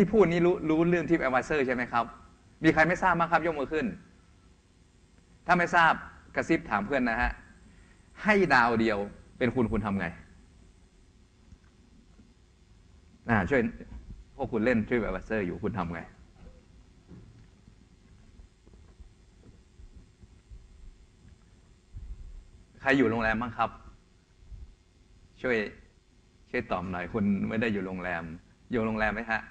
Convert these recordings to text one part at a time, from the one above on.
ที่พูดนี้รู้รู้เรื่องทิปแอดไวเซอร์ใช่ไหมครับ มีใครไม่ทราบบ้างครับยกมือขึ้น ถ้าไม่ทราบกระซิบถามเพื่อนนะฮะ ให้ดาวเดียวเป็นคุณคุณทำไงอ่าช่วยพวกคุณเล่นทิปแอดไวเซอร์อยู่คุณทำไงใครอยู่โรงแรมบ้างครับ ช่วยช่วยตอบหน่อยคุณไม่ได้อยู่โรงแรม อยู่โรงแรมไหมฮะ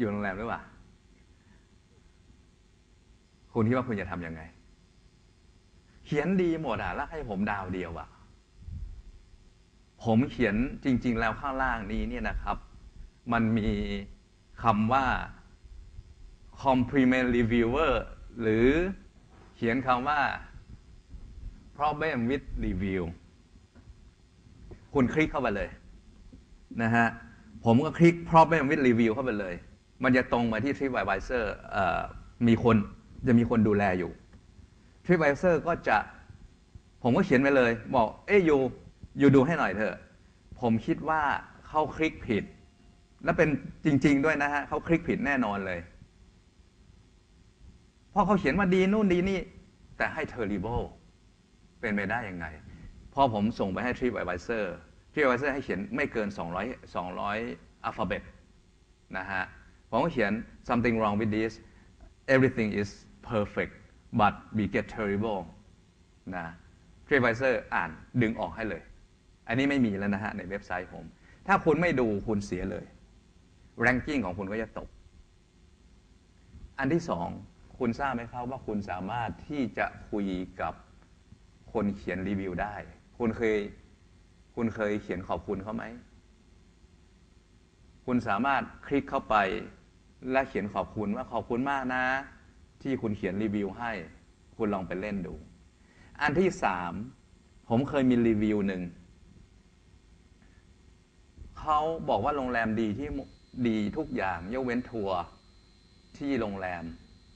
อยู่โรงแรมหรือเปล่า คุณคิดว่าคุณจะทำยังไง เขียนดีหมดอะ แล้วให้ผมดาวเดียวอะ ผมเขียนจริง ๆ แล้วข้างล่างนี้เนี่ยนะครับ มันมีคำว่า compliment reviewer หรือเขียนคำว่า problem with review คุณคลิกเข้าไปเลยนะฮะ ผมก็คลิก problem with review เข้าไปเลย มันจะตรงมาที่ TripAdvisor เอ่อมีคนจะมีคนดูแลอยู่ TripAdvisor ก็จะผมก็เขียนไปเลย บอก เอ้ยยูยูดูให้หน่อยเถอะ ผมคิดว่าเขาคลิกผิด และเป็นจริง ๆ ด้วยนะฮะเขาคลิกผิดแน่นอนเลย เพราะเขาเขียนว่าดีนู่นดีนี่ แต่ให้ terrible เป็นไปได้ยังไง พอผมส่งไปให้ TripAdvisor TripAdvisor ให้เขียนไม่เกิน 200 200อัลฟาเบตนะฮะ ผมก็เขียน something wrong with this everything is perfect but we get terrible นะ TripAdvisor อ่านดึงออกให้เลย อันนี้ไม่มีแล้วนะฮะ ในเว็บไซต์ผม ถ้าคุณไม่ดูคุณเสียเลย ranking ของคุณก็จะตก อันที่สองคุณทราบไหมครับว่าคุณสามารถที่จะคุยกับคนเขียนรีวิวได้ คุณเคย คุณเคยเขียนขอบคุณเขาไหม คุณสามารถคลิกเข้าไป และเขียนขอบคุณว่าขอบคุณมากนะ ที่คุณเขียนรีวิวให้ คุณลองไปเล่นดู อันที่สามผมเคยมีรีวิวหนึ่งเขาบอกว่าโรงแรมดีที่ดีทุกอย่างยกเว้นทัวร์ที่โรงแรม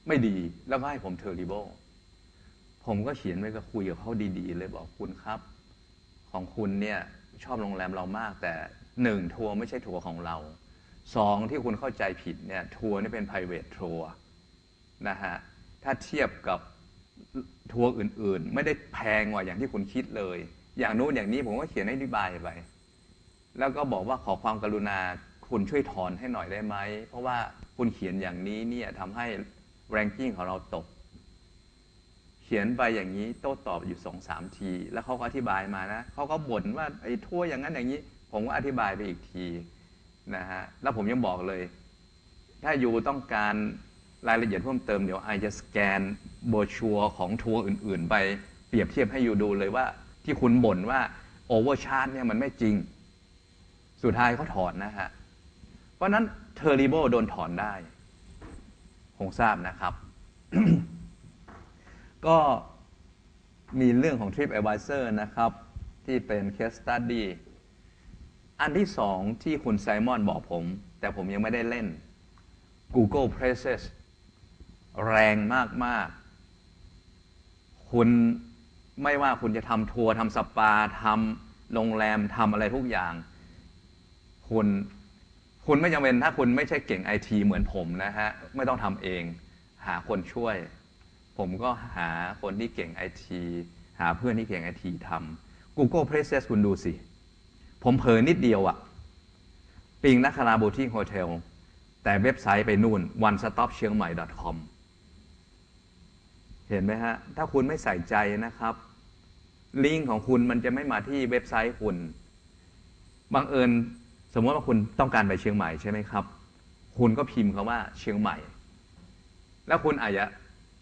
ไม่ดีแล้วก็ให้ผมเทอร์ริเบิลผมก็เขียนไว้กับคุยกับเขาดีๆ เลยบอกคุณครับ ของคุณเนี่ยชอบโรงแรมเรามากแต่หนึ่งทัวร์ไม่ใช่ทัวร์ของเรา สองที่คุณเข้าใจผิดเนี่ยทัวร์นี่เป็น private ทัวร์นะฮะถ้าเทียบกับทัวร์อื่นๆ ไม่ได้แพงกว่าอย่างที่คุณคิดเลย อย่างโน้นอย่างนี้ผมก็เขียนให้อธิบายไป แล้วก็บอกว่าขอความกรุณาคุณช่วยถอนให้หน่อยได้ไหม เพราะว่าคุณเขียนอย่างนี้เนี่ยทำให้ ranking ของเราตก เขียนไปอย่างนี้โต้ตอบอยู่สองสามที แล้วเขาก็อธิบายมานะเขาก็บ่นว่าไอ้ทัวร์อย่างนั้นอย่างนี้ ผมก็อธิบายไปอีกที นะฮะแล้วผมยังบอกเลย ถ้าอยู่ต้องการรายละเอียดเพิ่มเติมเดี๋ยวไอจะสแกนโบชัวของทัวร์อื่น ๆ ไปเปรียบเทียบให้อยู่ดูเลยว่า ที่คุณบ่นว่าโอเวอร์ชาร์จเนี่ยมันไม่จริง สุดท้ายเขาถอนนะฮะ เพราะนั้นเทอร์ริโบโดนถอนได้ คงทราบนะครับ ก็มีเรื่องของ TripAdvisor นะครับ ที่เป็น case study อันที่สองที่คุณไซมอนบอกผม แต่ผมยังไม่ได้เล่น Google Places แรงมาก ๆ คุณไม่ว่าคุณจะทำทัวร์ทำสปาทำโรงแรมทำอะไรทุกอย่าง คุณคุณไม่จำเป็นถ้าคุณไม่ใช่เก่งไอทีเหมือนผมนะฮะ ไม่ต้องทำเอง หาคนช่วย ผมก็หาคนที่เก่งไอทีหาเพื่อนที่เก่งไอทีทำ Google Places คุณดูสิ ผมเผลอนิดเดียวอะปิงนักคาราบูทิงโฮเทล แต่เว็บไซต์ไปนู่น one stop เชียงใหม่ .com เห็นไหมฮะ ถ้าคุณไม่ใส่ใจนะครับ ลิงก์ของคุณมันจะไม่มาที่เว็บไซต์คุณ บังเอิญสมมติว่าคุณต้องการไปเชียงใหม่ใช่ไหมครับ คุณก็พิมพ์คาว่าเชียงใหม่ แล้วคุณอาจจะ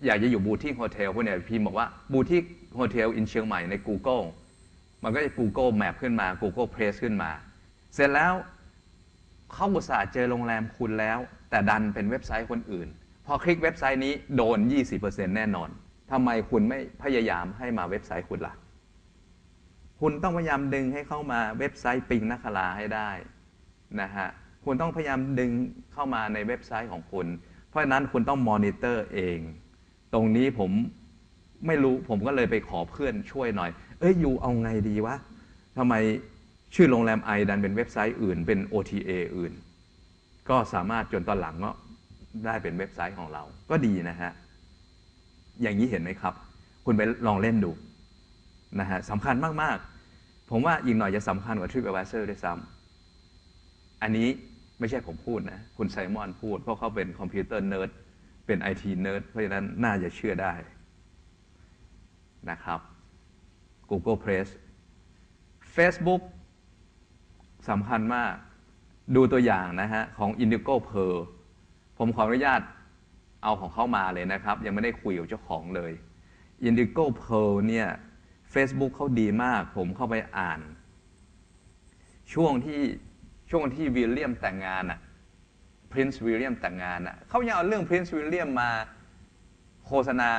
อยากจะอยู่บูทิกโฮเทลคุณเนี่ยพิมพ์บอกว่าบูทิกโฮเทลอินเชียงใหม่ใน Google มันก็จะ Google Map ขึ้นมา Google Place ขึ้นมา เสร็จแล้วเข้าอุตสาห์เจอโรงแรมคุณแล้ว แต่ดันเป็นเว็บไซต์คนอื่น พอคลิกเว็บไซต์นี้โดน 20%แน่นอนทำไมคุณไม่พยายามให้มาเว็บไซต์คุณล่ะ คุณต้องพยายามดึงให้เข้ามาเว็บไซต์ปิงนักคลาให้ได้นะฮะคุณต้องพยายามดึงเข้ามาในเว็บไซต์ของคุณ เพราะฉะนั้นคุณต้องมอนิเตอร์เอง ตรงนี้ผมไม่รู้ผมก็เลยไปขอเพื่อนช่วยหน่อย เอ้ยอยู่เอาไงดีวะทำไมชื่อโรงแรมไอดันเป็นเว็บไซต์อื่นเป็น OTA อื่น ก็สามารถจนตอนหลังก็ได้เป็นเว็บไซต์ของเรา ก็ดีนะฮะ อย่างนี้เห็นไหมครับ คุณไปลองเล่นดูนะฮะสำคัญมาก ๆ ผมว่าอีกหน่อยจะสำคัญกว่า TripAdvisor ด้วยซ้ำอันนี้ไม่ใช่ผมพูดนะ คุณไซมอนพูด เพราะเขาเป็นคอมพิวเตอร์เนิร์ดเป็นไอทีเนิร์ดเพราะฉะนั้นน่าจะเชื่อได้นะครับ Google Press Facebook สำคัญมาก ดูตัวอย่างนะฮะ ของ Indigo Pearl ผมขออนุญาตเอาของเข้ามาเลยนะครับ ยังไม่ได้คุยกับเจ้าของเลย Indigo Pearl เนี่ย Facebook เขาดีมาก ผมเข้าไปอ่าน ช่วงที่ช่วงที่วิลเลียมแต่งงานอะ Prince William แต่งงานอะเขายังเอาเรื่อง Prince William มาโฆษณา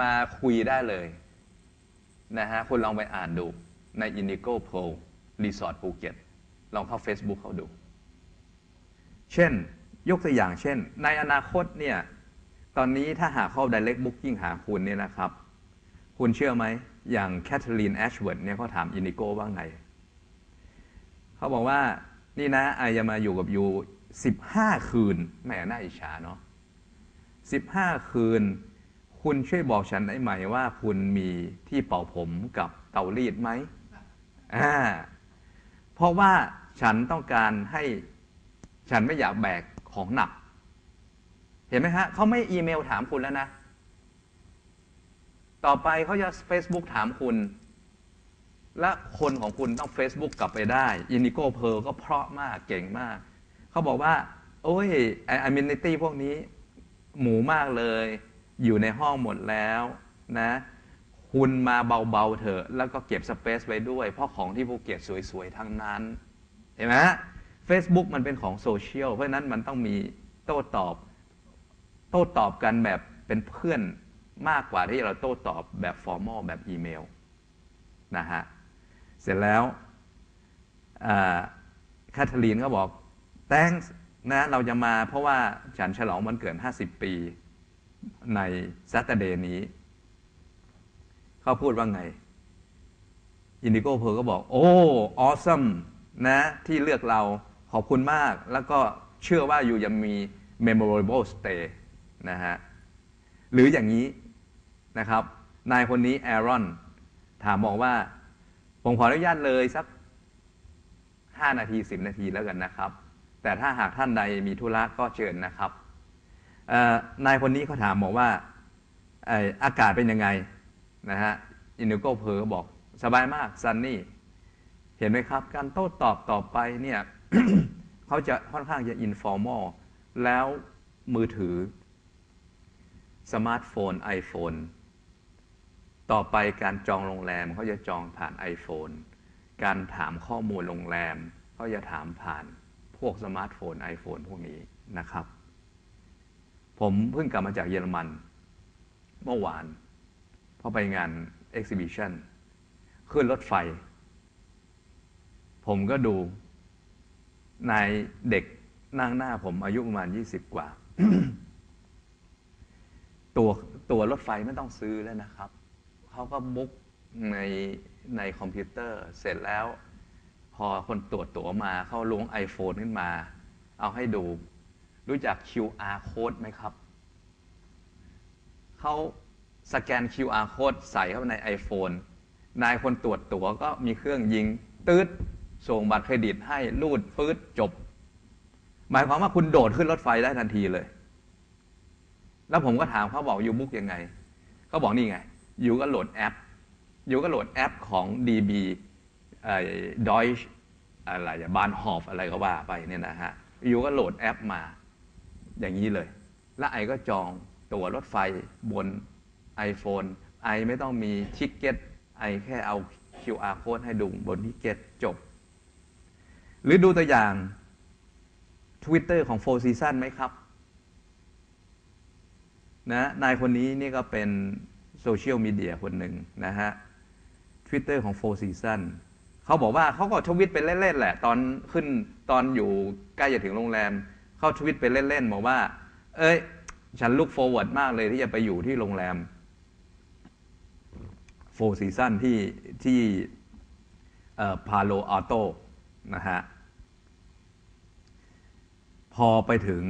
มาคุยได้เลย นะฮะคุณลองไปอ่านดูใน Indigo Pearl Resort ภูเก็ตลองเข้า Facebook เขาดู เช่น ยกตัวอย่างเช่น ในอนาคตเนี่ย ตอนนี้ถ้าหาเข้า direct booking หาคุณเนี่ยนะครับ คุณเชื่อไหม อย่างแคทเธอรีนแอชเวิร์ดเนี่ยเขาถามอินดิโก้ว่าไง เขาบอกว่านี่นะไอจะมาอยู่กับยูสิบห้าคืนแหมน่าอิจฉาเนาะสิบห้าคืน คุณช่วยบอกฉันได้ไหมว่า คุณมีที่เป่าผมกับเตารีดไหมอ่าเพราะว่าฉันต้องการให้ฉันไม่อยากแบกของหนัก เห็นไหมฮะเขาไม่อีเมลถามคุณแล้วนะ ต่อไปเขาจะ Facebook ถามคุณ และคนของคุณต้อง Facebook กลับไปได้อินิโก้เพอร์ก็เพราะมากเก่งมาก เขาบอกว่า โอ้ยไอมินิตี้พวกนี้ หมูมากเลย อยู่ในห้องหมดแล้วนะคุณมาเบาๆเถอะแล้วก็เก็บสเปซไว้ด้วย เพราะของที่ภูเก็ตสวยๆทั้งนั้นเห็นไหม Facebook มันเป็นของโซเชียลเพราะฉะนั้นมันต้องมีโต้ตอบ โต้ตอบกันแบบเป็นเพื่อนมากกว่าที่เราโต้ตอบแบบฟอร์มอลแบบอีเมลนะฮะเสร็จแล้วแคทเธอรีนก็บอก thanks นะเราจะมาเพราะว่าฉันฉลองวันเกิด50 ปี ใน Saturday นี้ เขาพูดว่าไง อินดิโก้เพอก็บอก โอ้ awesome นะ ที่เลือกเราขอบคุณมาก แล้วก็เชื่อว่าอยู่ยังมี memorable stay นะฮะ หรืออย่างนี้นะครับ นายคนนี้แอรอนถามบอกว่า ผมขออนุญาตเลยสัก 5 นาที 10 นาทีแล้วกันนะครับ แต่ถ้าหากท่านใดมีธุระก็เชิญนะครับ นายคนนี้เขาถามบอกว่าอากาศเป็นยังไงนะฮะอินิโกเพอบอกสบายมากซันนี่เห็นไหมครับ การโต้ตอบต่อไปเนี่ยเขาจะค่อนข้างจะอินฟอร์มอลแล้วมือถือ สมาร์ทโฟน iPhone ต่อไปการจองโรงแรมเขาจะจองผ่าน iPhone การถามข้อมูลโรงแรมเขาจะถามผ่านพวกสมาร์ทโฟน iPhone พวกนี้นะครับ ผมเพิ่งกลับมาจากเยอรมัน เมื่อวานพอไปงาน Exhibition ขึ้นรถไฟ ผมก็ดูนายเด็กนั่งหน้าผมอายุประมาณ20กว่า ตัวตัวรถไฟไม่ต้องซื้อแล้วนะครับ เขาก็บุกในในคอมพิวเตอร์เสร็จแล้ว พอคนตรวจตั๋วมาเขาล้วง iPhone ขึ้นมา เอาให้ดู รู้จัก QR code ไหมครับ เขาสแกน QR code ใส่เข้าใน iPhone นายคนตรวจตั๋วก็มีเครื่องยิงตืดส่งบัตรเครดิตให้รูดปื๊ดจบ หมายความว่าคุณโดดขึ้นรถไฟได้ทันทีเลย แล้วผมก็ถามเขาบอกยูบุ๊กยังไงเขาบอกนี่ไงยูก็โหลดแอปยูก็โหลดแอปของ DB ไอ้ดอยอะไรบานฮอฟอะไรก็ว่าไปเนี่ยนะฮะยูก็โหลดแอปมา อย่างนี้เลย แล้วไอก็จองตั๋วรถไฟบน iPhone ไอไม่ต้องมีทิกเก็ตไอแค่เอา QR code ให้ดูบนทิกเก็ตจบ หรือดูตัวอย่าง Twitter ของ Four Season ไหมครับนะนายคนนี้นี่ก็เป็นโซเชียลมีเดียคนหนึ่งนะฮะ Twitter ของ Four Season เขาบอกว่าเขาก็ทวิตไปเล่นๆแหละ ตอนขึ้นตอนอยู่ใกล้จะถึงโรงแรม เขาทวิตไปเล่นๆบอกว่า เอ้ย ฉันลุกโฟเวิร์ดมากเลยที่จะไปอยู่ที่โรงแรมโฟร์ซีซันที่ที่พาโลอาโตนะฮะ พอไปถึง